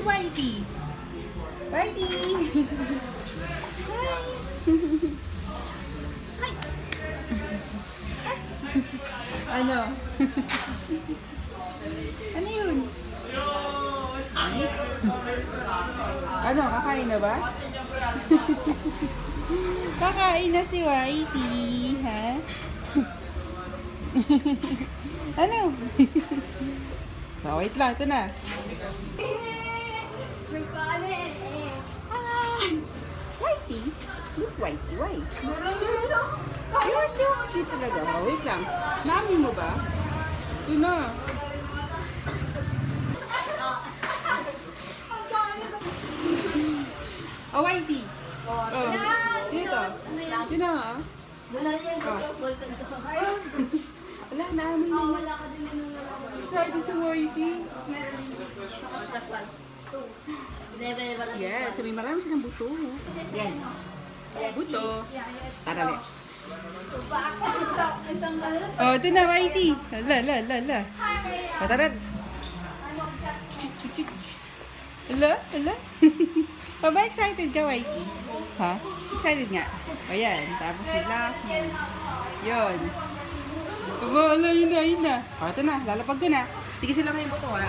Whitey. Whitey. Hi. Hi. ano? ano yun? Ay. ano, kakain na ba? kakain na si Whitey, ha? ano? oh, wait lang, ito na. Ah, Whitey? Look, Whitey, why? You're so cute talaga. Oh, wait lang. Mami mo ba? Ito na. Oh, Whitey. Oh, dito. Yun na, ha? Wala, namin na yun. Excited si Whitey. Yes, so may marami silang buto. Yan. Buto. Tara, let's. Oh, ito na, Whitey. Ala, ala, ala, ala. O, tara. Ala, ala. Pa ba excited ka, Whitey? Ha? Excited nga. O, yan. Tapos si Lucky. Yun. Aba, ala, yun na, yun na. O, ito na. Lalapag ko na. Tigisin lang yung buto, ha?